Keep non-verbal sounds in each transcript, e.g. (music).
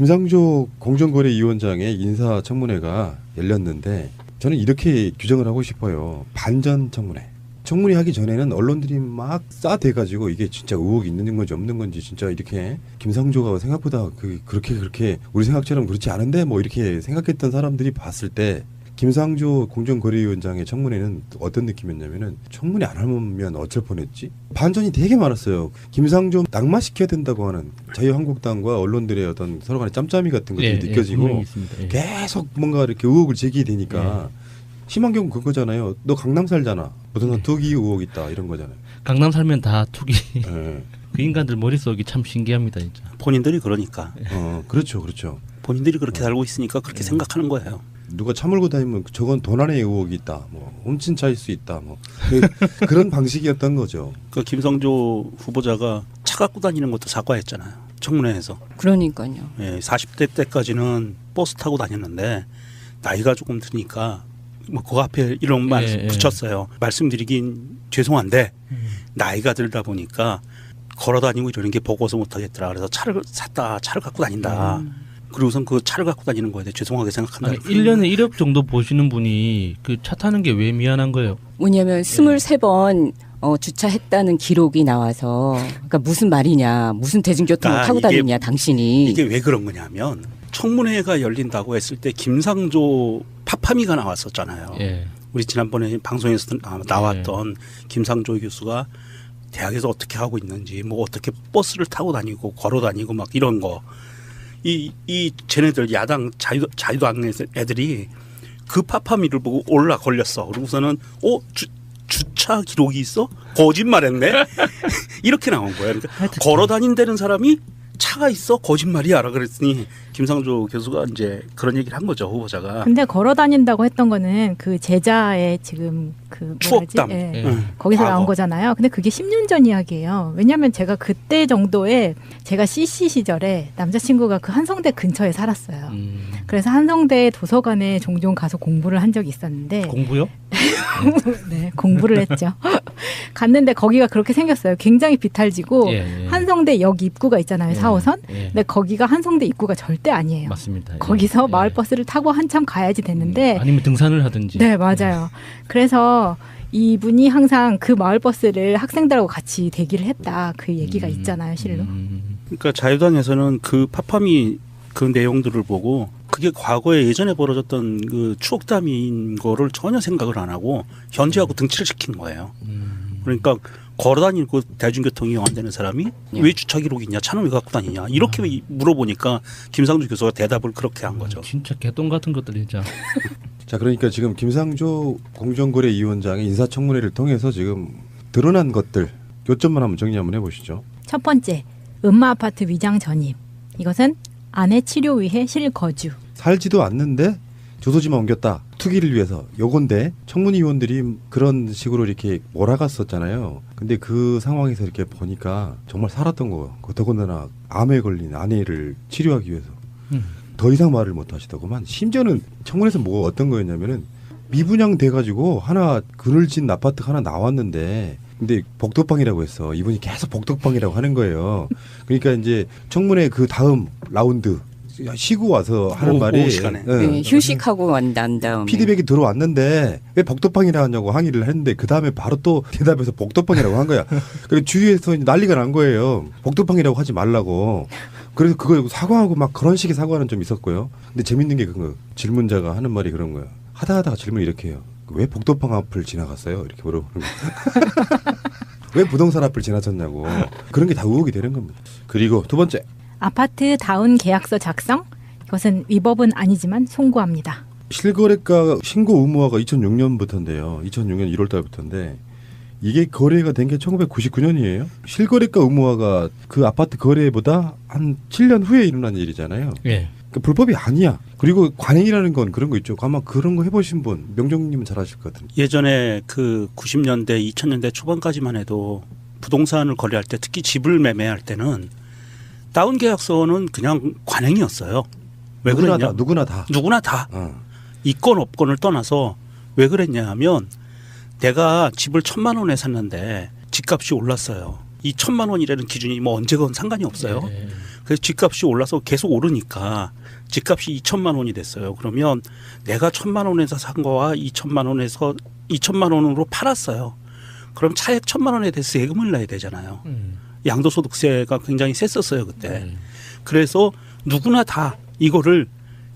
김상조 공정거래위원장의 인사청문회가 열렸는데 저는 이렇게 규정을 하고 싶어요. 반전 청문회. 청문회 하기 전에는 언론들이 막 싸대가지고 이게 진짜 의혹이 있는 건지 없는 건지 진짜 이렇게 김상조가 생각보다 그 그렇게 그렇게 우리 생각처럼 그렇지 않은데 뭐 이렇게 생각했던 사람들이 봤을 때 김상조 공정거래위원장의 청문회는 어떤 느낌이었냐면은 청문회 안 하면 어쩔 뻔했지 반전이 되게 많았어요. 김상조 낙마시켜야 된다고 하는 자유한국당과 언론들의 어떤 서로 간의 짬짬이 같은 것들이 예, 예, 느껴지고. 예. 계속 뭔가 이렇게 의혹을 제기되니까 심한 경우 그거잖아요. 너 강남 살잖아. 부동산 네. 투기 의혹 있다 이런 거잖아요. 강남 살면 다 투기. 예. (laughs) 그 인간들 머릿속이 참 신기합니다, 진짜. 본인들이 그러니까 어 그렇죠, 그렇죠. 본인들이 그렇게 살고 있으니까 그렇게 예. 생각하는 거예요. 누가 차 몰고 다니면 저건 돈 안에 의혹이 있다. 뭐 훔친 차일 수 있다. 뭐 그- (laughs) 그런 방식이었던 거죠. 그 김성조 후보자가 차 갖고 다니는 것도 사과했잖아요. 청문회에서. 그러니까요. 예, 40대 때까지는 버스 타고 다녔는데 나이가 조금 드니까 뭐그 앞에 이런 말 예, 예. 붙였어요. 말씀드리긴 죄송한데 음. 나이가 들다 보니까 걸어 다니고 이러는 게 보고서 못 하겠더라. 그래서 차를 샀다. 차를 갖고 다닌다. 그리고선 그 차를 갖고 다니는 거에 대해 죄송하게 생각한다. 아니, 1년에 1억 정도 보시는 분이 그 차 타는 게 왜 미안한 거예요? 뭐냐면 스물세 번 어, 주차했다는 기록이 나와서 그러니까 무슨 말이냐 무슨 대중교통을 아, 타고 이게- 다니냐 당신이 이게 왜 그런 거냐면 청문회가 열린다고 했을 때 김상조 파파미가 나왔었잖아요. 예. 우리 지난번에 방송에서 나- 나왔던 김상조 교수가 대학에서 어떻게 하고 있는지 뭐 어떻게 버스를 타고 다니고 걸어 다니고 막 이런 거. 이, 이 쟤네들 야당 자유, 자유당 애들이 그 파파미를 보고 올라 걸렸어. 그러고서는 어? 주, 주차 기록이 있어? 거짓말했네? (laughs) 이렇게 나온 거예요. 그러니까 걸어 다닌다는 사람이 차가 있어? 거짓말이야 라 그랬더니 김상조 교수가 이제 그런 얘기를 한 거죠 후보자가 근데 걸어 다닌다고 했던 거는 그 제자의 지금 그 뭐라 추억담. 예. 예. 응. 거기서 과거. 나온 거잖아요. 근데 그게 10년 전 이야기예요. 왜냐하면 제가 그때 정도에 제가 CC 시절에 남자친구가 그 한성대 근처에 살았어요. 음. 그래서 한성대 도서관에 종종 가서 공부를 한 적이 있었는데 (laughs) 공부요? (laughs) 네, 공부를 했죠. (laughs) 갔는데 거기가 그렇게 생겼어요. 굉장히 비탈지고 예, 예. 한성대 역 입구가 있잖아요. 예, 4호선. 예. 근데 거기가 한성대 입구가 절대 아니에요. 맞습니다. 예. 거기서 예. 마을 버스를 타고 한참 가야지 됐는데 음, 아니면 등산을 하든지. 네, 맞아요. 그래서 이분이 항상 그 마을 버스를 학생들하고 같이 대기를 했다. 그 얘기가 음, 있잖아요, 실로. 음. 그러니까 자유당에서는 그 파파미 그 내용들을 보고 그게 과거에 예전에 벌어졌던 그 추억담인 거를 전혀 생각을 안 하고 현재하고 등치를 시킨 거예요. 음. 그러니까 걸어다니고 대중교통 이용한다는 사람이 예. 왜 주차 기록이 있냐 차는 왜 갖고 다니냐 이렇게 물어보니까 김상주 교수가 대답을 그렇게 한 거죠. 진짜 개똥 같은 것들 진짜. (laughs) 자 그러니까 지금 김상조 공정거래위원장의 인사청문회를 통해서 지금 드러난 것들 요점만 한번 정리 한번 해보시죠. 첫 번째, 음마 아파트 위장 전입. 이것은 아내 치료 위해 실거주. 살지도 않는데 주소지만 옮겼다 투기를 위해서. 요건데 청문 위원들이 그런 식으로 이렇게 몰아갔었잖아요. 근데 그 상황에서 이렇게 보니까 정말 살았던 거예요. 그 더군다나 암에 걸린 아내를 치료하기 위해서. 음. 더 이상 말을 못 하시더구만. 심지어는 청문회에서 뭐가 어떤 거였냐면은 미분양 돼가지고 하나 그늘진 아파트 하나 나왔는데 근데 복덕방이라고 했어. 이분이 계속 복덕방이라고 하는 거예요. 그러니까 이제 청문회 그 다음 라운드 쉬고 와서 하는 오후 말이 시간에. 예. 네, 휴식하고 난 다음에 피드백이 들어왔는데 왜 복덕방이라고 하냐고 항의를 했는데 그 다음에 바로 또 대답해서 복덕방이라고 한 거야. (laughs) 그리고 주위에서 난리가 난 거예요. 복덕방이라고 하지 말라고. 그래서 그거 사과하고 막 그런 식의 사과는 좀 있었고요. 근데 재밌는 게 그거 질문자가 하는 말이 그런 거야. 하다 하다가 질문이 이렇게 해요. 왜 복덕방 앞을 지나갔어요? 이렇게 물어보는 거야. (laughs) 왜 부동산 앞을 지나쳤냐고. 그런 게 다 의혹이 되는 겁니다. 그리고 두 번째. 아파트 다운 계약서 작성. 이것은 위법은 아니지만 송구합니다. 실거래가 신고 의무화가 2006년부터인데요. 2006년 1월 달부터인데 이게 거래가 된 게 1999년이에요. 실거래가 의무화가 그 아파트 거래보다 한 7년 후에 일어난 일이잖아요. 예. 그 불법이 아니야. 그리고 관행이라는 건 그런 거 있죠. 아마 그런 거 해보신 분 명정님은 잘 아실 것 같은데. 예전에 그 90년대 2000년대 초반까지만 해도 부동산을 거래할 때 특히 집을 매매할 때는 다운 계약서는 그냥 관행이었어요. 왜 누구나 그랬냐? 다 누구나 다. 누구나 다 어. 이건 없건을 떠나서 왜 그랬냐 하면 내가 집을 천만 원에 샀는데 집값이 올랐어요. 이 천만 원이라는 기준이 뭐 언제건 상관이 없어요. 예. 그래서 집값이 올라서 계속 오르니까 집값이 2천만 원이 됐어요. 그러면 내가 천만 원에서 산 거와 2천만 원에서 2천만 원으로 팔았어요. 그럼 차액 천만 원에 대해서 세금을 내야 되잖아요. 음. 양도소득세가 굉장히 셌었어요 그때. 네. 그래서 누구나 다 이거를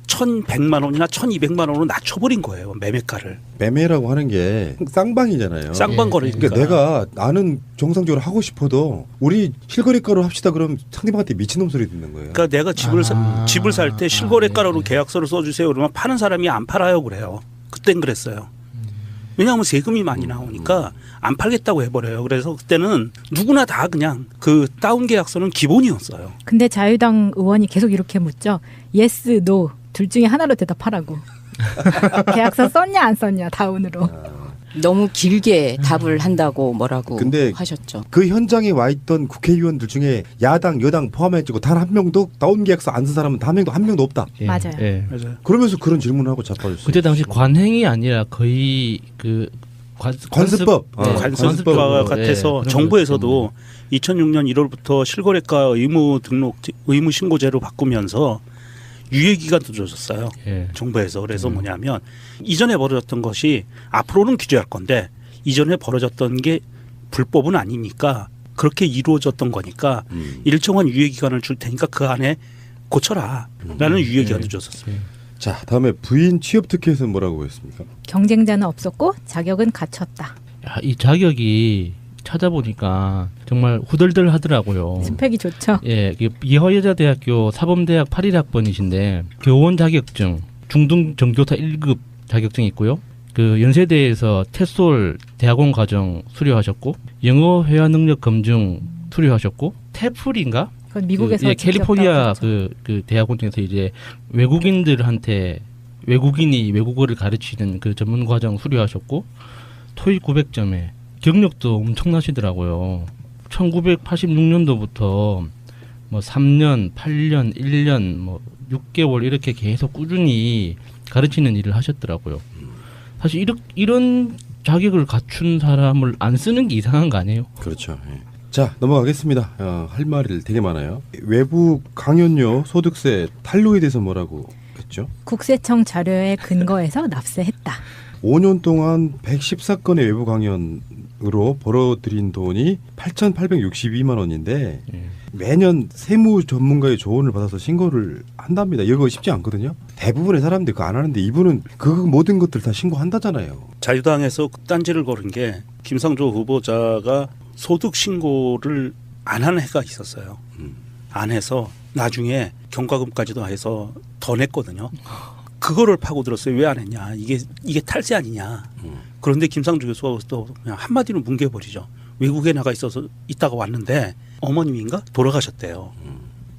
1,100만 원이나 1,200만 원으로 낮춰버린 거예요 매매가를. 매매라고 하는 게 쌍방이잖아요. 쌍방 예. 거래니까. 그러니까 내가 나는 정상적으로 하고 싶어도 우리 실거래가로 합시다 그럼 상대방한테 미친놈 소리 듣는 거예요. 그러니까 내가 집을 사, 아. 집을 살때 아, 실거래가로 네. 계약서를 써주세요. 그러면 파는 사람이 안 팔아요 그래요. 그땐 그랬어요. 왜냐하면 세금이 많이 나오니까 안 팔겠다고 해버려요. 그래서 그때는 누구나 다 그냥 그 다운 계약서는 기본이었어요. 근데 자유당 의원이 계속 이렇게 묻죠. 예스, 노. 둘 중에 하나로 대답하라고. (laughs) 계약서 썼냐 안 썼냐 다운으로. 너무 길게 답을 한다고 뭐라고 근데 하셨죠. 그 현장에 와 있던 국회의원들 중에 야당, 여당 포함해가지고 단 한 명도 다운 계약서 안 쓴 사람은 한 명도 한 명도 없다. 예. 맞아요. 예. 맞아요. 그러면서 그런 질문을 하고 자빠졌어요. 그때 당시 관행이 아니라 거의 그 관, 관습법. 관습- 어, 네, 관습과 관습법으로, 같아서 예, 정부에서도 2006년 1월부터 실거래가 의무 등록 의무 신고제로 바꾸면서 유예 기간도 줘줬어요. 예. 정부에서 그래서 음. 뭐냐면 이전에 벌어졌던 것이 앞으로는 규제할 건데 이전에 벌어졌던 게 불법은 아니니까 그렇게 이루어졌던 거니까 음. 일정한 유예 기간을 줄 테니까 그 안에 고쳐라라는 유예 기간도 예. 줬었어요. 자, 다음에 부인 취업 특혜에서는 뭐라고 했습니까? 경쟁자는 없었고 자격은 갖췄다. 야, 이 자격이 찾아보니까 정말 후덜덜 하더라고요. 스펙이 좋죠. 예, 그 이화여자대학교 사범대학 81학번이신데 교원 자격증, 중등 정교사 1급 자격증이 있고요. 그 연세대에서 테솔 대학원 과정 수료하셨고 영어 회화 능력 검증 수료하셨고 테플인가? 그건 미국에서 그, 예, 캘리포니아. 그, 그 대학원에서 이제 외국인들한테 외국인이 외국어를 가르치는 그 전문 과정 수료하셨고 토익 900점에 경력도 엄청나시더라고요. 1986년도부터 뭐 3년, 8년, 1년, 뭐 6개월 이렇게 계속 꾸준히 가르치는 일을 하셨더라고요. 사실 이런 이런 자격을 갖춘 사람을 안 쓰는 게 이상한 거 아니에요? 그렇죠. 예. 자, 넘어가겠습니다. 어, 할 말이 되게 많아요. 외부 강연료 소득세 탄로에 대해서 뭐라고 했죠? 국세청 자료에 근거해서 납세했다. 5년 동안 114건의 외부 강연 으로 벌어들인 돈이 8,862만 원인데 예. 매년 세무 전문가의 조언을 받아서 신고를 한답니다. 이거 쉽지 않거든요. 대부분의 사람들이 그거 안 하는데 이분은 그 모든 것들 다 신고한다잖아요. 자유당에서 딴지를 걸은 게 김상조 후보자가 소득 신고를 안 한 해가 있었어요. 음. 안 해서 나중에 경과금까지도 해서 더 냈거든요. 그거를 파고들었어요. 왜 안 했냐? 이게 이게 탈세 아니냐? 음. 그런데 김상조 교수가 또 그냥 한마디로 뭉개버리죠. 외국에 나가 있어서 있다가 왔는데 어머님인가 돌아가셨대요.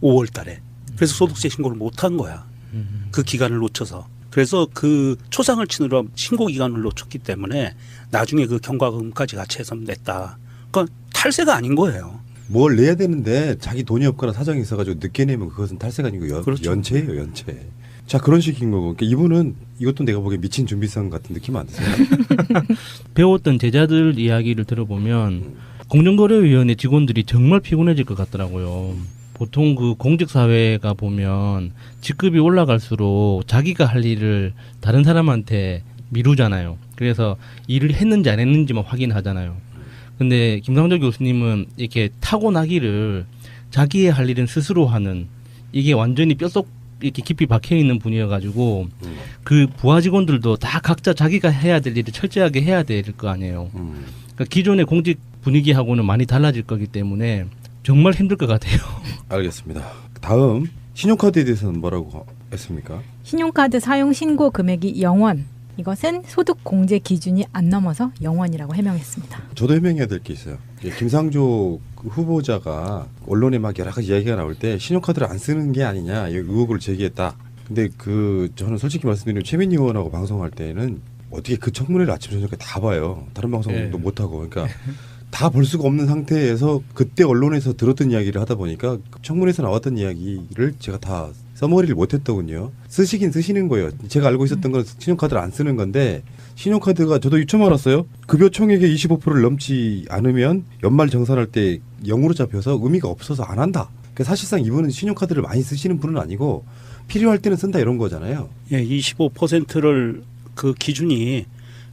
5월 달에. 그래서 소득세 신고를 못 한 거야. 음. 그 기간을 놓쳐서. 그래서 그 초상을 치느라 신고 기간을 놓쳤기 때문에 나중에 그 경과금까지 같이 해서 냈다. 그러니까 탈세가 아닌 거예요. 뭘 내야 되는데 자기 돈이 없거나 사정이 있어가지고 늦게 내면 그것은 탈세가 아니고 연, 그렇죠. 연체예요, 연체. 자 그런 식인 거고. 그러니까 이분은 이것도 내가 보기엔 미친 준비성 같은 느낌 안 드세요? (laughs) 배웠던 제자들 이야기를 들어보면 공정거래위원회 직원들이 정말 피곤해질 것 같더라고요. 보통 그 공직사회가 보면 직급이 올라갈수록 자기가 할 일을 다른 사람한테 미루잖아요. 그래서 일을 했는지 안 했는지만 확인하잖아요. 근데 김상조 교수님은 이렇게 타고나기를 자기의 할 일은 스스로 하는 이게 완전히 뼛속 이렇게 깊이 박혀 있는 분이어가지고 음. 그 부하 직원들도 다 각자 자기가 해야 될 일을 철저하게 해야 될 거 아니에요. 음. 그러니까 기존의 공직 분위기하고는 많이 달라질 거기 때문에 정말 힘들 것 같아요. (laughs) 알겠습니다. 다음 신용카드에 대해서는 뭐라고 했습니까? 신용카드 사용 신고 금액이 0원. 이것은 소득 공제 기준이 안 넘어서 0원이라고 해명했습니다. 저도 해명해야 될 게 있어요. 예, 김상조 그 후보자가 언론에 막 여러 가지 이야기가 나올 때 신용카드를 안 쓰는 게 아니냐 이 의혹을 제기했다. 근데 그 저는 솔직히 말씀드리면 최민희 의원하고 방송할 때는 어떻게 그 청문회를 아침 저녁에 다 봐요. 다른 방송도 예. 못 하고 그러니까 다 볼 수가 없는 상태에서 그때 언론에서 들었던 이야기를 하다 보니까 그 청문회에서 나왔던 이야기를 제가 다 써머리를 못했더군요. 쓰시긴 쓰시는 거예요. 제가 알고 있었던 건 신용카드를 안 쓰는 건데 신용카드가 저도 유처음 알았어요. 급여 총액의 25%를 넘지 않으면 연말 정산할 때 0으로 잡혀서 의미가 없어서 안 한다. 그러니까 사실상 이분은 신용카드를 많이 쓰시는 분은 아니고 필요할 때는 쓴다 이런 거잖아요. 예, 25%를 그 기준이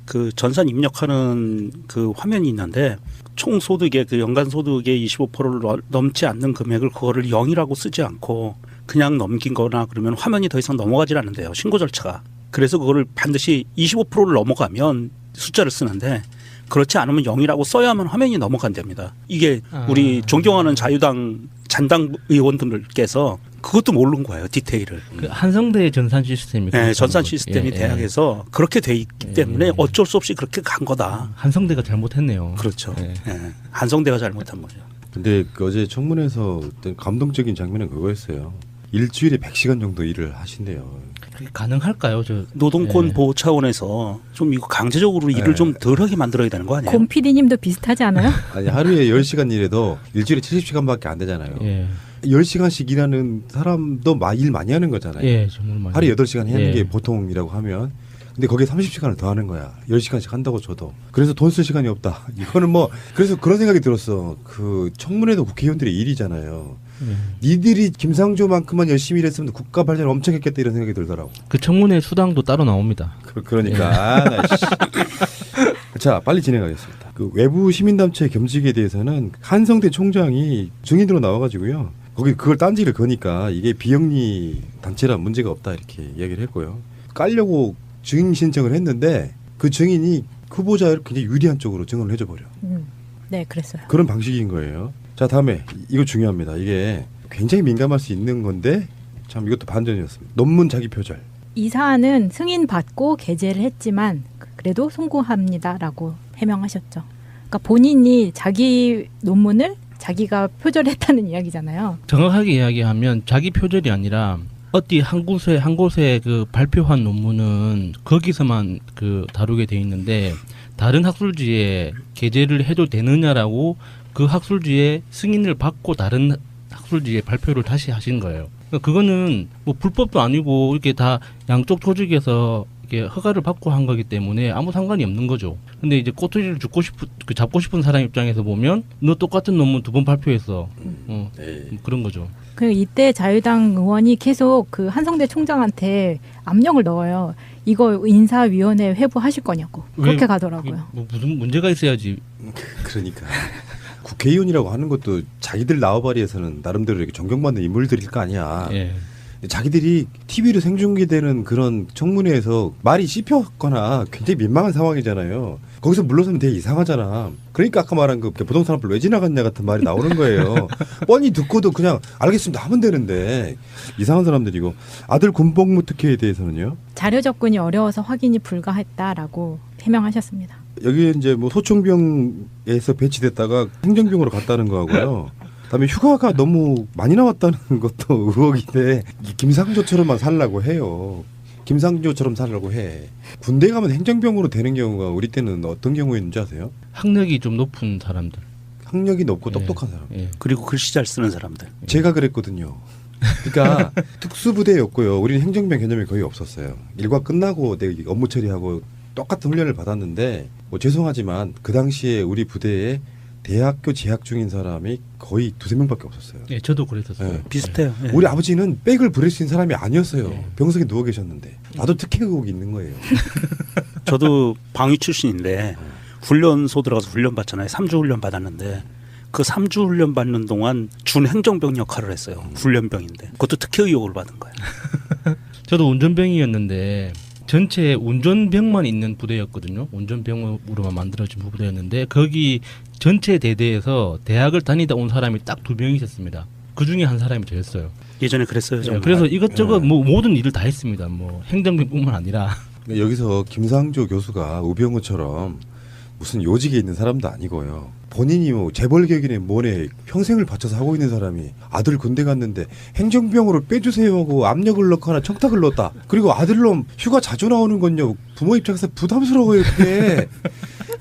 그 전산 입력하는 그 화면이 있는데 총 소득의 그 연간 소득의 25%를 넘지 않는 금액을 그거를 0이라고 쓰지 않고 그냥 넘긴 거나 그러면 화면이 더 이상 넘어가질 않는데요. 신고 절차가. 그래서 그거를 반드시 25%를 넘어가면 숫자를 쓰는데 그렇지 않으면 0이라고 써야만 화면이 넘어간답니다. 이게 우리 아. 존경하는 자유당 잔당 의원들께서 그것도 모르는 거예요. 디테일을. 그 한성대 전산 시스템이 네, 전산. 시스템이 예, 예. 대학에서 그렇게 돼 있기 때문에 예. 어쩔 수 없이 그렇게 간 거다. 한성대가 잘못했네요. 그렇죠. 예. 예. 한성대가 잘못한 거죠. 근데 그 어제 청문회에서 어떤 감동적인 장면은 그거였어요. 일주일에 100시간 정도 일을 하신대요. 그게 가능할까요? 저 노동권 예. 보호 차원에서 좀 이거 강제적으로 일을 네. 좀 덜하게 만들어야 되는 거 아니에요? 곰 PD님도 비슷하지 않아요? (laughs) 아니 하루에 10시간 일해도 일주일에 70시간밖에 안 되잖아요. 예. 10시간씩 일하는 사람도 마- 일 많이 하는 거잖아요. 예, 정말 많이. 하루에 8시간 하는 예. 게 보통이라고 하면 근데 거기에 30시간을 더 하는 거야. 10시간씩 한다고 쳐도. 그래서 돈 쓸 시간이 없다. (laughs) 이거는 뭐 그래서 그런 생각이 들었어. 그 청문회도 국회의원들의 일이잖아요. 예. 니들이 김상조만큼만 열심히 일했으면 국가 발전 엄청 했겠다 이런 생각이 들더라고. 그 청문회 수당도 따로 나옵니다. 그, 그러니까 아, 나 씨. (laughs) 자 빨리 진행하겠습니다. 그 외부 시민단체 겸직에 대해서는 한성대 총장이 증인으로 나와가지고요. 거기 그걸 딴지를 거니까 이게 비영리 단체라 문제가 없다 이렇게 이야기를 했고요. 깔려고 증인 신청을 했는데 그 증인이 후보자를 굉장히 유리한 쪽으로 증언을 해줘 버려. 음. 네, 그랬어요. 그런 방식인 거예요. 자 다음에 이거 중요합니다. 이게 굉장히 민감할 수 있는 건데 참 이것도 반전이었습니다. 논문 자기 표절. 이 사안은 승인 받고 게재를 했지만 그래도 송구합니다라고 해명하셨죠. 그러니까 본인이 자기 논문을 자기가 표절했다는 이야기잖아요. 정확하게 이야기하면 자기 표절이 아니라 어디 한 곳에 한 곳에 그 발표한 논문은 거기서만 그 다루게 돼 있는데 다른 학술지에 게재를 해도 되느냐라고 그 학술지에 승인을 받고 다른 학술지에 발표를 다시 하신 거예요. 그러니까 그거는 뭐 불법도 아니고 이렇게 다 양쪽 조직에서 이렇게 허가를 받고 한 거기 때문에 아무 상관이 없는 거죠. 근데 이제 꼬투리를 죽고 싶은 그 잡고 싶은 사람 입장에서 보면 너 똑같은 논문 두 번 발표했어. 어, 네. 뭐 그런 거죠. 그 이때 자유당 의원이 계속 그 한성대 총장한테 압력을 넣어요. 이거 인사위원회 회부하실 거냐고 그렇게 왜- 가더라고요. 뭐 무슨 문제가 있어야지. (laughs) 그러니까 국회의원이라고 하는 것도 자기들 나와바리에서는 나름대로 이렇게 존경받는 인물들일 거 아니야. 예. 자기들이 TV로 생중계되는 그런 청문회에서 말이 씹혔거나 굉장히 민망한 상황이잖아요. 거기서 물러서면 되게 이상하잖아. 그러니까 아까 말한 그 부동산 앞을 왜 지나갔냐 같은 말이 나오는 거예요. (laughs) 뻔히 듣고도 그냥 알겠습니다 하면 되는데 이상한 사람들이고 아들 군복무 특혜에 대해서는요. 자료 접근이 어려워서 확인이 불가했다라고 해명하셨습니다. 여기 이제 뭐 소총병에서 배치됐다가 행정병으로 갔다는 거하고요. (laughs) 그다음에 휴가가 너무 많이 나왔다는 (laughs) 것도 의혹인데 이 김상조처럼만 살라고 해요. 김상조처럼 살라고 해. 군대 가면 행정병으로 되는 경우가 우리 때는 어떤 경우였는지 아세요? 학력이 좀 높은 사람들. 학력이 높고 예. 똑똑한 사람. 예. 그리고 글씨 잘 쓰는 사람들. 제가 그랬거든요. 그러니까 (laughs) 특수부대였고요. 우리는 행정병 개념이 거의 없었어요. 일과 끝나고 내 업무 처리하고 똑같은 훈련을 받았는데 뭐 죄송하지만 그 당시에 우리 부대에 대학교 재학 중인 사람이 거의 두세 명밖에 없었어요. 예, 저도 그랬었어요. 예. 비슷해요. 예. 우리 아버지는 백을 부릴 수 있는 사람이 아니었어요. 예. 병석에 누워 계셨는데 나도 특혜 의혹이 있는 거예요. (laughs) 저도 방위 출신인데 훈련소 들어가서 훈련 받잖아요. 3주 훈련 받았는데 그 3주 훈련 받는 동안 준 행정병 역할을 했어요. 훈련병인데 그것도 특혜 의혹을 받은 거예요. (laughs) 저도 운전병이었는데 전체 운전병만 있는 부대였거든요. 운전병으로만 만들어진 부대였는데 거기 전체 대대에서 대학을 다니다 온 사람이 딱 두명 있었습니다. 그 중에 한 사람이 저였어요. 예전에 그랬어요. 예, 정말. 그래서 이것저것 예. 뭐 모든 일을 다 했습니다. 뭐 행정병뿐만 아니라 (laughs) 여기서 김상조 교수가 우병우처럼 무슨 요직에 있는 사람도 아니고요. 본인이 뭐 재벌격이네 뭐네 평생을 바쳐서 하고 있는 사람이 아들 군대 갔는데 행정병으로 빼주세요 하고 압력을 넣거나 청탁을 넣었다. 그리고 아들놈 휴가 자주 나오는 건요 부모 입장에서 부담스러워요 그게.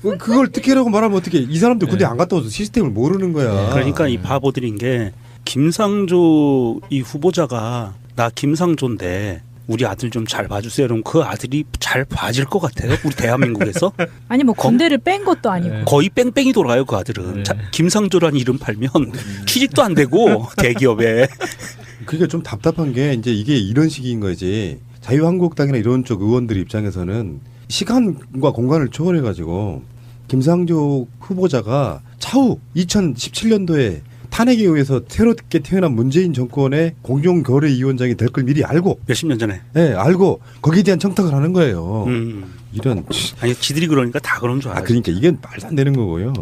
그- 그걸 특혜라고 말하면 어떻게 이 사람들 군대 네. 안 갔다 와서 시스템을 모르는 거야. 그러니까 이 바보들인 게 김상조 이 후보자가 나 김상조인데 우리 아들 좀 잘 봐주세요. 그럼 그 아들이 잘 봐질 것 같아요. 우리 대한민국에서 (laughs) 아니 뭐 검- 군대를 뺀 것도 아니고 네. 거의 뺑뺑이 돌아요. 그 아들은 네. 자, 김상조라는 이름 팔면 취직도 안 되고 (laughs) 대기업에 그게 좀 답답한 게 이제 이게 이런 식인 거지. 자유한국당이나 이런 쪽 의원들 입장에서는 시간과 공간을 초월해 가지고 김상조 후보자가 차후 2017년도에 탄핵에 의해서 새롭게 태어난 문재인 정권의 공정거래위원장이 될 걸 미리 알고, 몇십 년 전에. 예, 알고 거기에 대한 청탁을 하는 거예요. 음. 이런 아니 지들이 그러니까 다 그런 줄아 알아요. 그러니까 이게 말도 안 되는 거고요.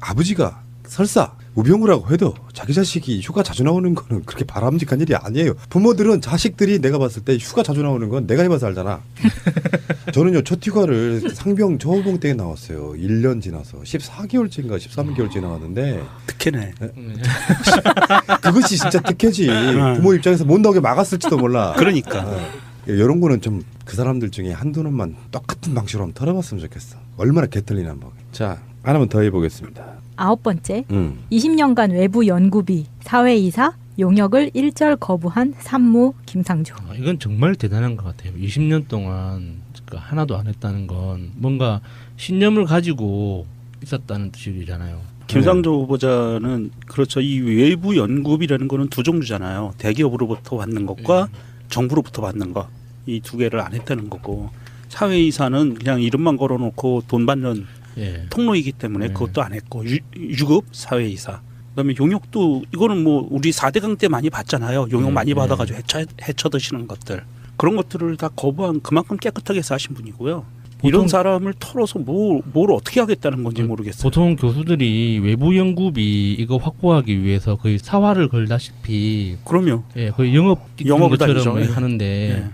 아버지가 설사 우병우라고 해도 자기 자식이 휴가 자주 나오는 거는 그렇게 바람직한 일이 아니에요. 부모들은 자식들이 내가 봤을 때 휴가 자주 나오는 건 내가 해봐서 알잖아. (laughs) 저는요 첫 휴가를 상병 저호봉 때에 나왔어요. 1년 지나서 14개월째인가 13개월째 나왔는데 특혜네. 그것이 진짜 특혜지. 부모 입장에서 못 나오게 막았을지도 몰라. 그러니까. 이런 거는 좀 그 사람들 중에 한두 놈만 똑같은 방식으로 한번 털어봤으면 좋겠어. 얼마나 개털리나 한번. 자 하나만 더 해보겠습니다. 아홉 번째 음. 20년간 외부 연구비 사회이사 용역을 일절 거부한 산무 김상조. 아, 이건 정말 대단한 것 같아요. 20년 동안 그 하나도 안 했다는 건 뭔가 신념을 가지고 있었다는 뜻이잖아요. 김상조 후보자는 그렇죠. 이 외부 연구비라는 거는 두 종류잖아요. 대기업으로부터 받는 것과 정부로부터 받는 것. 이 두 개를 안 했다는 거고 사회이사는 그냥 이름만 걸어놓고 돈 받는 예. 통로이기 때문에 네. 그것도 안 했고 유, 유급 사회이사 그다음에 용역도 이거는 뭐 우리 4대강 때 많이 봤잖아요 용역 네, 많이 네. 받아가지고 해쳐, 해쳐 드시는 것들 그런 것들을 다 거부한 그만큼 깨끗하게 사신 분이고요 이런 사람을 털어서 뭘, 뭘 어떻게 하겠다는 건지 네, 모르겠어요 보통 교수들이 외부 연구비 이거 확보하기 위해서 거의 사활을 걸다시피 그럼요 예, 거의 영업. 예. 하는데 예.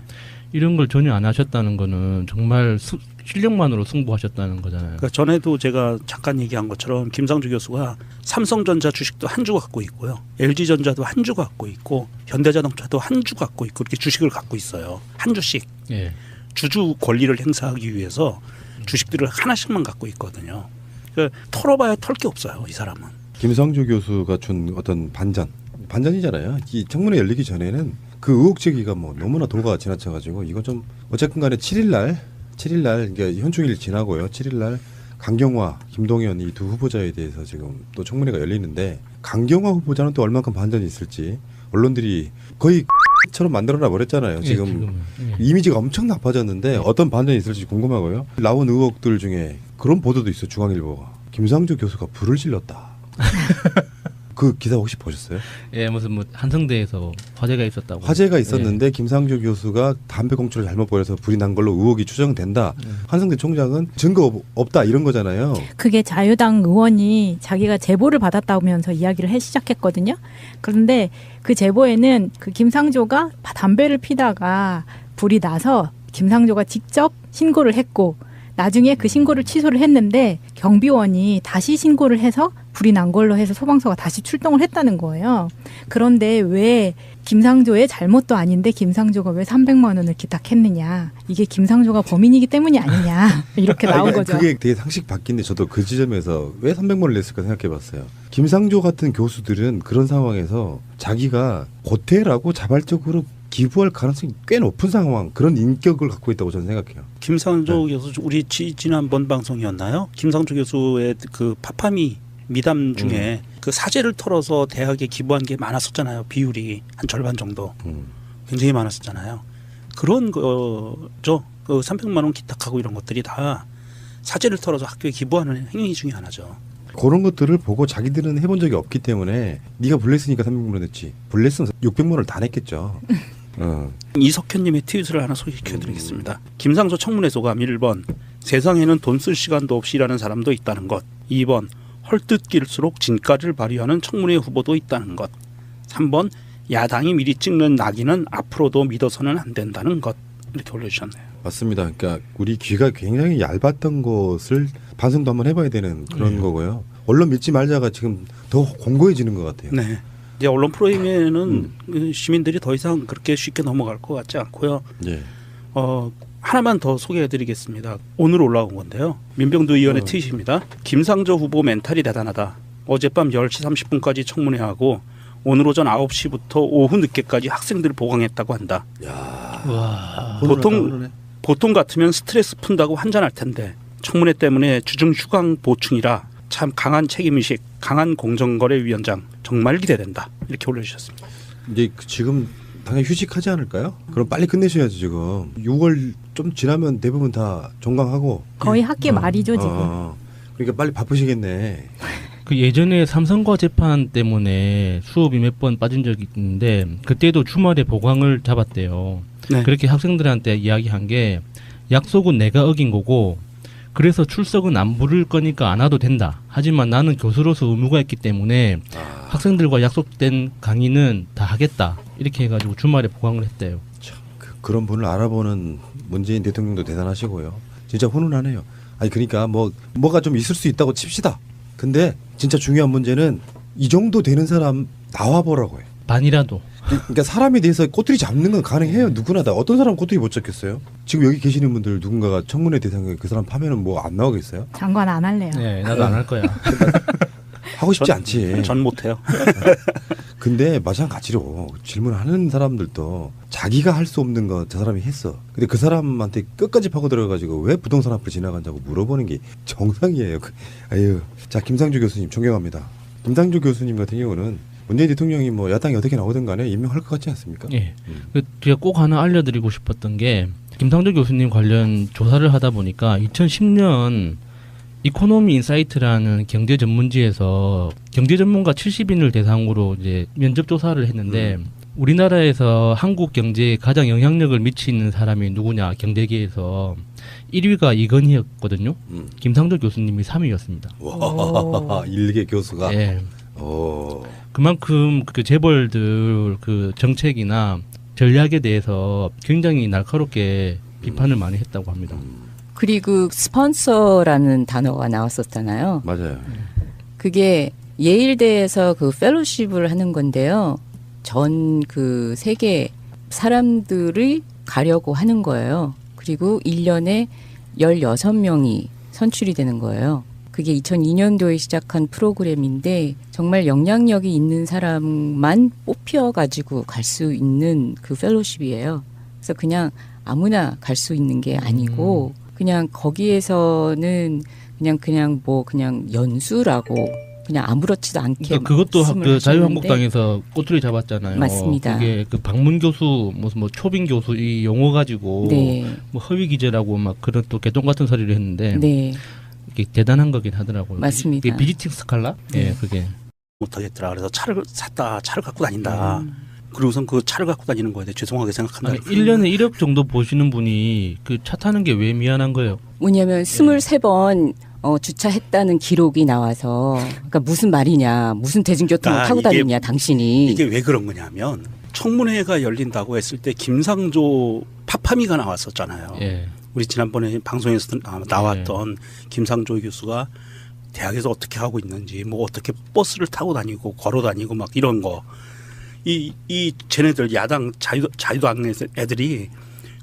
이런 걸 전혀 안 하셨다는 거는 정말 수- 실력만으로 승부하셨다는 거잖아요. 그러니까 전에도 제가 잠깐 얘기한 것처럼 김상주 교수가 삼성전자 주식도 한 주 갖고 있고요. LG전자도 한 주 갖고 있고 현대자동차도 한 주 갖고 있고 이렇게 주식을 갖고 있어요. 한 주씩 예. 주주 권리를 행사하기 위해서 주식들을 하나씩만 갖고 있거든요. 그러니까 털어봐야 털 게 없어요. 이 사람은. 김상조 교수가 준 어떤 반전 반전이잖아요. 이 청문회 열리기 전에는 그 의혹 제기가 뭐 너무나 도가 지나쳐가지고 이거 좀 어쨌든 간에 7일날 7일날 이게 현충일 지나고요. 7일날 강경화, 김동연 이 두 후보자에 대해서 지금 또 청문회가 열리는데 강경화 후보자는 또 얼마큼 반전이 있을지 언론들이 거의 처럼 만들어놔 버렸잖아요. 예, 지금 지금은. 예. 이미지가 엄청 나빠졌는데 어떤 반전이 있을지 궁금하고요. 나온 의혹들 중에 그런 보도도 있어 요 중앙일보가 김상조 교수가 불을 질렀다. (laughs) 그 기사 혹시 보셨어요? 예, 무슨 뭐 한성대에서 화재가 있었다고. 화재가 있었는데 김상조 교수가 담배 공초를 잘못 버려서 불이 난 걸로 의혹이 추정된다. 네. 한성대 총장은 증거 없- 없다 이런 거잖아요. 그게 자유당 의원이 자기가 제보를 받았다면서 이야기를 해 시작했거든요. 그런데 그 제보에는 그 김상조가 담배를 피다가 불이 나서 김상조가 직접 신고를 했고 나중에 그 신고를 취소를 했는데 경비원이 다시 신고를 해서 불이 난 걸로 해서 소방서가 다시 출동을 했다는 거예요. 그런데 왜 김상조의 잘못도 아닌데 김상조가 왜 300만 원을 기탁했느냐. 이게 김상조가 범인이기 때문이 아니냐. (laughs) 이렇게 나온 아니, 거죠. 그게 되게 상식 바뀐데 저도 그 지점에서 왜 300만 원을 냈을까 생각해 봤어요. 김상조 같은 교수들은 그런 상황에서 자기가 고태라고 자발적으로 기부할 가능성이 꽤 높은 상황 그런 인격을 갖고 있다고 저는 생각해요. 김상조 네. 교수 우리 지, 지난번 방송이었나요? 김상조 교수의 그 파파미 미담 중에 음. 그 사제를 털어서 대학에 기부한 게 많았었잖아요. 비율이 한 절반 정도. 음. 굉장히 많았었잖아요. 그런 거죠. 그 300만 원 기탁하고 이런 것들이 다 사제를 털어서 학교에 기부하는 행위 중에 하나죠. 그런 것들을 보고 자기들은 해본 적이 없기 때문에 네가 불냈으니까 300만 원 냈지. 불냈으면 600만 원을 다 냈겠죠. (laughs) 어. 이석현님의 트윗을 하나 소개시켜드리겠습니다. 김상조 청문회 소감 1번 세상에는 돈 쓸 시간도 없이 일하는 사람도 있다는 것 2번 헐뜯 길수록 진가를 발휘하는 청문회 후보도 있다는 것 3번 야당이 미리 찍는 낙인은 앞으로도 믿어서는 안 된다는 것 이렇게 올려주셨네요. 맞습니다. 그러니까 우리 귀가 굉장히 얇았던 것을 반성도 한번 해봐야 되는 그런 네. 거고요. 언론 믿지 말자가 지금 더 공고해지는 것 같아요. 네. 이제 언론 프로그램에는 음. 그 시민들이 더 이상 그렇게 쉽게 넘어갈 것 같지 않고요. 예. 어, 하나만 더 소개해드리겠습니다. 오늘 올라온 건데요. 민병두 의원의 어. 트윗입니다. 김상조 후보 멘탈이 대단하다. 어젯밤 10시 30분까지 청문회하고 오늘 오전 9시부터 오후 늦게까지 학생들 보강했다고 한다. 야 와. 보통 보통 같으면 스트레스 푼다고 환장할 텐데 청문회 때문에 주중 휴강 보충이라 참 강한 책임의식, 강한 공정거래위원장 정말 기대된다 이렇게 올려주셨습니다. 이제 그 지금 당연히 휴식하지 않을까요? 그럼 빨리 끝내셔야죠 지금. 6월 좀 지나면 대부분 다 종강하고. 거의 학기 어, 말이죠 지금. 어, 그러니까 빨리 바쁘시겠네. 그 예전에 삼성과 재판 때문에 수업이 몇 번 빠진 적이 있는데 그때도 주말에 보강을 잡았대요. 네. 그렇게 학생들한테 이야기한 게 약속은 내가 어긴 거고 그래서 출석은 안 부를 거니까 안 와도 된다. 하지만 나는 교수로서 의무가 있기 때문에 아, 학생들과 약속된 강의는 다 하겠다. 이렇게 해가지고 주말에 보강을 했대요. 그, 그런 분을 알아보는 문재인 대통령도 대단하시고요. 진짜 훈훈하네요. 아니 그러니까 뭐 뭐가 좀 있을 수 있다고 칩시다. 근데 진짜 중요한 문제는 이 정도 되는 사람 나와 보라고요. 반이라도. 그러니까 사람에 대해서 꼬투리 잡는 건 가능해요. 누구나 다. 어떤 사람 꼬투리 못 잡겠어요? 지금 여기 계시는 분들 누군가가 청문회 대상에 그 사람 파면은 뭐 안 나오겠어요? 장관 안 할래요. 네, 나도 안 할 거야. (laughs) 하고 싶지 전- 않지. 전 못해요. (laughs) 근데 마찬가지로 질문하는 사람들도 자기가 할 수 없는 거 저 사람이 했어. 근데 그 사람한테 끝까지 파고 들어가지고 왜 부동산 앞을 지나간다고 물어보는 게 정상이에요. 그- 아유, 자 김상주 교수님 존경합니다. 김상주 교수님 같은 경우는 문재인 대통령이 뭐 야당이 어떻게 나오든 간에 임명할 것 같지 않습니까? 예. 그 제가 꼭 하나 알려드리고 싶었던 게 김상조 교수님 관련 조사를 하다 보니까 2010년 이코노미 인사이트라는 경제 전문지에서 경제 전문가 70인을 대상으로 이제 면접 조사를 했는데 우리나라에서 한국 경제에 가장 영향력을 미치는 사람이 누구냐 경제계에서 1위가 이건희였거든요. 음. 김상조 교수님이 3위였습니다. 와, (laughs) 일개 교수가. 예. 어. 그만큼 그 재벌들 그 정책이나 전략에 대해서 굉장히 날카롭게 비판을 많이 했다고 합니다. 그리고 스폰서라는 단어가 나왔었잖아요. 맞아요. 그게 예일대에서 그 펠로십을 하는 건데요. 전 그 세계 사람들이 가려고 하는 거예요. 그리고 1년에 16명이 선출이 되는 거예요. 그게 2002년도에 시작한 프로그램인데 정말 영향력이 있는 사람만 뽑혀 가지고 갈 수 있는 그 펠로십이에요. 그래서 그냥 아무나 갈 수 있는 게 아니고 그냥 거기에서는 그냥 그냥 뭐 그냥 연수라고 그냥 아무렇지도 않게 그러니까 그것도 그 자유한국당에서 꼬투리 잡았잖아요. 맞습니다. 그게 그 박문 교수 무슨 뭐 초빙 교수 이 용어 가지고 네, 뭐 허위 기재라고 막 그런 또 개똥 같은 소리를 했는데 네, 이게 대단한 거긴 하더라고요. 맞습니다. 이게 비지팅 스칼라? 예, 그게 못하겠더라. 그래서 차를 샀다. 차를 갖고 다닌다. 음. 그리고선 그 차를 갖고 다니는 거에 대해 죄송하게 생각한다. 아니, 1년에 1억 정도 보시는 분이 그 차 타는 게 왜 미안한 거예요? 뭐냐면 스물세 번 어, 주차했다는 기록이 나와서 그러니까 무슨 말이냐 무슨 대중교통을 그러니까 타고 이게- 다니냐 당신이 이게 왜 그런 거냐면 청문회가 열린다고 했을 때 김상조 파파미가 나왔었잖아요. 예. 우리 지난번에 방송에서 나- 나왔던 김상조 교수가 대학에서 어떻게 하고 있는지 뭐 어떻게 버스를 타고 다니고 걸어 다니고 막 이런 거. 이, 이 쟤네들 야당 자유, 자유당 애들이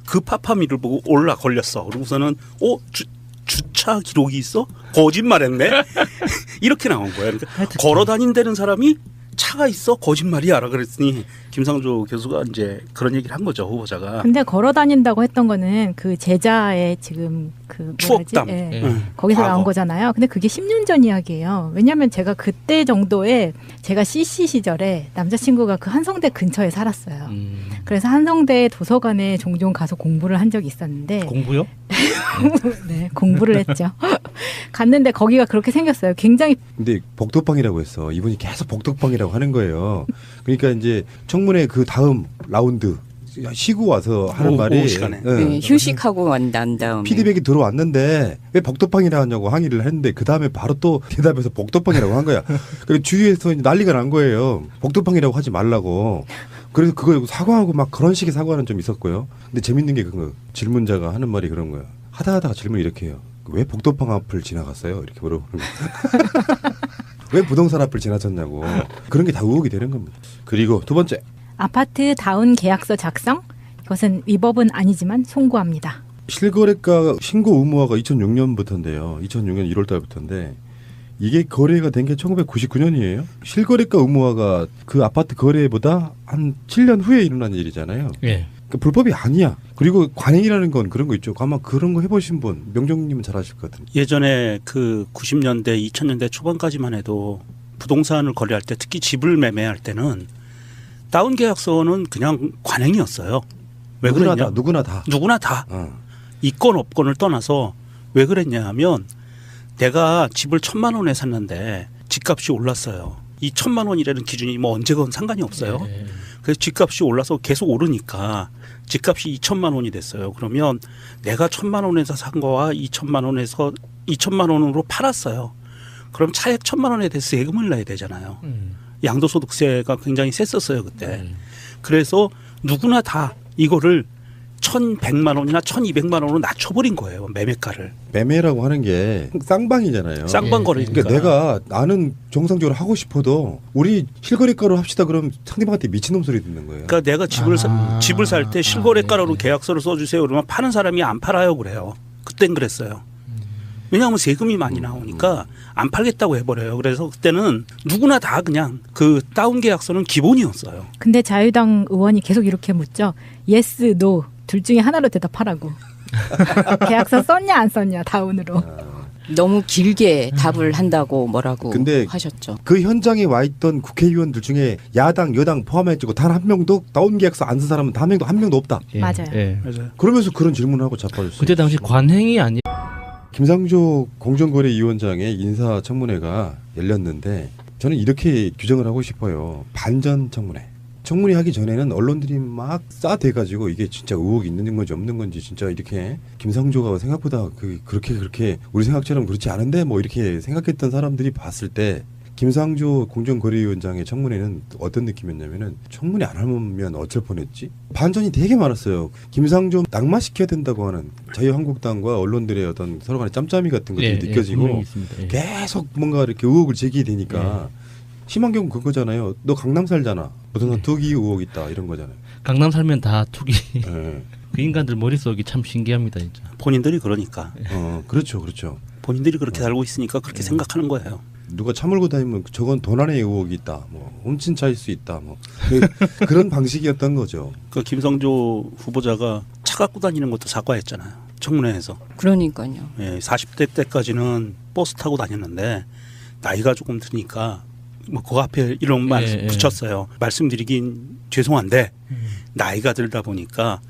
그 파파미를 보고 올라 걸렸어. 그러고서는 어? 주, 주차 기록이 있어? 거짓말했네? (laughs) 이렇게 나온 거예요. 그러니까 걸어 다닌다는 사람이 차가 있어? 거짓말이야라 그랬더니 김상조 교수가 이제 그런 얘기를 한 거죠 후보자가 근데 걸어 다닌다고 했던 거는 그 제자의 지금 그? 추억담. 예. 예. 응. 거기서 과거. 나온 거잖아요. 근데 그게 10년 전 이야기예요. 왜냐하면 제가 그때 정도에 제가 CC 시절에 남자친구가 그 한성대 근처에 살았어요. 음, 그래서 한성대 도서관에 종종 가서 공부를 한 적이 있었는데 (laughs) 공부요? 네, 공부를 했죠. (laughs) 갔는데 거기가 그렇게 생겼어요. 굉장히 근데 복덕방이라고 했어. 이분이 계속 복덕방이라고 하는 거예요. 그러니까 이제 청문회 그 다음 라운드 쉬고 와서 하는 오후 말이 시간에. 예. 네, 휴식하고 난 다음에 피드백이 들어왔는데 왜 복덕방이라고 하냐고 항의를 했는데 그 다음에 바로 또 대답해서 복덕방이라고 한 거야. (laughs) 그리고 주위에서 이제 난리가 난 거예요. 복덕방이라고 하지 말라고. 그래서 그거 사과하고 막 그런 식의 사과는 좀 있었고요. 근데 재밌는 게 그거 질문자가 하는 말이 그런 거야. 하다 하다가 질문 이렇게 해요. 왜 복덕방 앞을 지나갔어요? 이렇게 물어보는 거야. (laughs) 왜 부동산 앞을 지나쳤냐고. 그런 게 다 의혹이 되는 겁니다. 그리고 두 번째. 아파트 다운 계약서 작성 이것은 위법은 아니지만 송구합니다. 실거래가 신고 의무화가 2006년부터인데요. 2006년 1월 달부터인데 이게 거래가 된 게 1999년이에요. 실거래가 의무화가 그 아파트 거래보다 한 7년 후에 일어난 일이잖아요. 예. 그러니까 불법이 아니야. 그리고 관행이라는 건 그런 거 있죠. 아마 그런 거 해보신 분 명정님은 잘 아실 것 같은데. 예전에 그 90년대, 2000년대 초반까지만 해도 부동산을 거래할 때 특히 집을 매매할 때는 다운 계약서는 그냥 관행이었어요. 왜 누구나 그랬냐? 다 누구나 다. 누구나 다 어. 이권 없권을 떠나서 왜 그랬냐 하면 내가 집을 천만 원에 샀는데 집값이 올랐어요. 이 천만 원이라는 기준이 뭐 언제건 상관이 없어요. 예. 그래서 집값이 올라서 계속 오르니까 집값이 2천만 원이 됐어요. 그러면 내가 천만 원에서 산 거와 2천만 원에서 2천만 원으로 팔았어요. 그럼 차액 천만 원에 대해서 세금을 내야 되잖아요. 음. 양도소득세가 굉장히 셌었어요 그때. 네. 그래서 누구나 다 이거를 1,100만 원이나 1,200만 원으로 낮춰버린 거예요 매매가를. 매매라고 하는 게 쌍방이잖아요. 쌍방 예. 거래니까. 그러니까 내가 나는 정상적으로 하고 싶어도 우리 실거래가로 합시다 그럼 상대방한테 미친놈 소리 듣는 거예요. 그러니까 내가 집을 사, 아. 집을 살때 아, 실거래가로 네. 계약서를 써주세요. 그러면 파는 사람이 안 팔아요 그래요. 그땐 그랬어요. 왜냐하면 세금이 많이 나오니까 안 팔겠다고 해버려요. 그래서 그때는 누구나 다 그냥 그 다운 계약서는 기본이었어요. 근데 자유당 의원이 계속 이렇게 묻죠. 예스, 노. 둘 중에 하나로 대답하라고. (laughs) 계약서 썼냐 안 썼냐 다운으로. 너무 길게 답을 한다고 뭐라고 근데 하셨죠. 그 현장에 와 있던 국회의원들 중에 야당, 여당 포함해가지고 단 한 명도 다운 계약서 안 쓴 사람은 한 명도 한 명도 없다. 예. 맞아요. 예. 맞아요. 그러면서 그런 질문을 하고 자빠졌어요. 그때 당시 관행이 아니 김상조 공정거래위원장의 인사청문회가 열렸는데 저는 이렇게 규정을 하고 싶어요. 반전 청문회. 청문회 하기 전에는 언론들이 막 싸대가지고 이게 진짜 의혹이 있는 건지 없는 건지 진짜 이렇게 김상조가 생각보다 그 그렇게 그렇게 우리 생각처럼 그렇지 않은데 뭐 이렇게 생각했던 사람들이 봤을 때 김상조 공정거래위원장의 청문회는 어떤 느낌이었냐면은 청문회 안 하면 어쩔 뻔했지 반전이 되게 많았어요. 김상조 낙마시켜야 된다고 하는 자유한국당과 언론들의 어떤 서로 간의 짬짬이 같은 것들이 예, 예, 느껴지고. 예. 계속 뭔가 이렇게 의혹을 제기되니까 심한 경우 그거잖아요. 너 강남 살잖아. 부동산 투기 의혹 있다 이런 거잖아요. 강남 살면 다 투기. 예. (laughs) 그 인간들 머릿속이 참 신기합니다, 진짜. 본인들이 그러니까 어 그렇죠, 그렇죠. 본인들이 그렇게 살고 있으니까 그렇게 생각하는 거예요. 누가 차 몰고 다니면 저건 돈 안에 의혹이 있다. 뭐 훔친 차일 수 있다. 뭐 그- 그런 (laughs) 방식이었던 거죠. 그 김성조 후보자가 차 갖고 다니는 것도 사과했잖아요. 청문회에서. 그러니까요. 예, 40대 때까지는 버스 타고 다녔는데 나이가 조금 드니까 뭐그 앞에 이런 말 예, 예. 붙였어요. 말씀드리긴 죄송한데 나이가 들다 보니까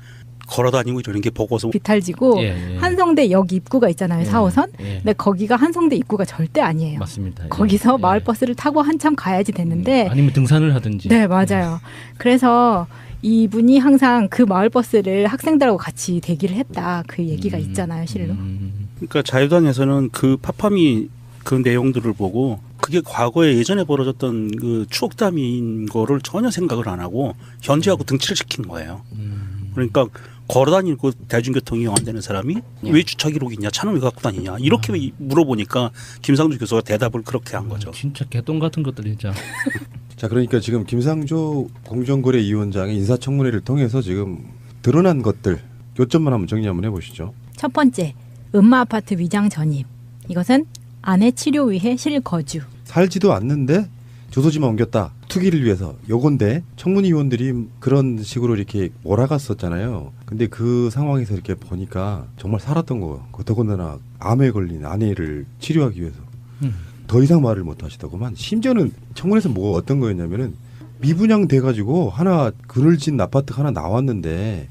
걸어 다니고 이러는 게 보고서 비탈지고 예, 예. 한성대 역 입구가 있잖아요. 예, 4호선. 예. 근데 거기가 한성대 입구가 절대 아니에요. 맞습니다. 예. 거기서 예. 마을 버스를 타고 한참 가야지 됐는데 음, 아니면 등산을 하든지. 네, 맞아요. 그래서 이분이 항상 그 마을 버스를 학생들하고 같이 대기를 했다. 그 얘기가 음, 있잖아요, 실로. 음, 그러니까 자유당에서는 그 파파미 그 내용들을 보고 그게 과거에 예전에 벌어졌던 그 추억담인 거를 전혀 생각을 안 하고 현지하고 등치를 시킨 거예요. 음. 그러니까 걸어 다니고 대중교통 이용 안 되는 사람이 예. 왜 주차 기록이 있냐 차는 왜 갖고 다니냐 이렇게 음. 물어보니까 김상주 교수가 대답을 그렇게 한 거죠. 진짜 개똥 같은 것들 진짜. (laughs) 자 그러니까 지금 김상조 공정거래위원장의 인사청문회를 통해서 지금 드러난 것들 요점만 한번 정리 한번 해보시죠. 첫 번째, 음마 아파트 위장 전입. 이것은 아내 치료 위해 실거주. 살지도 않는데 주소지만 옮겼다. 투기를 위해서. 요건데 청문위원들이 그런 식으로 이렇게 몰아갔었잖아요. 근데 그 상황에서 이렇게 보니까 정말 살았던 거예요. 그 더군다나 암에 걸린 아내를 치료하기 위해서. 음. 더 이상 말을 못 하시더구만. 심지어는 청문회에서 뭐가 어떤 거였냐면은 미분양 돼가지고 하나 그늘진 아파트 하나 나왔는데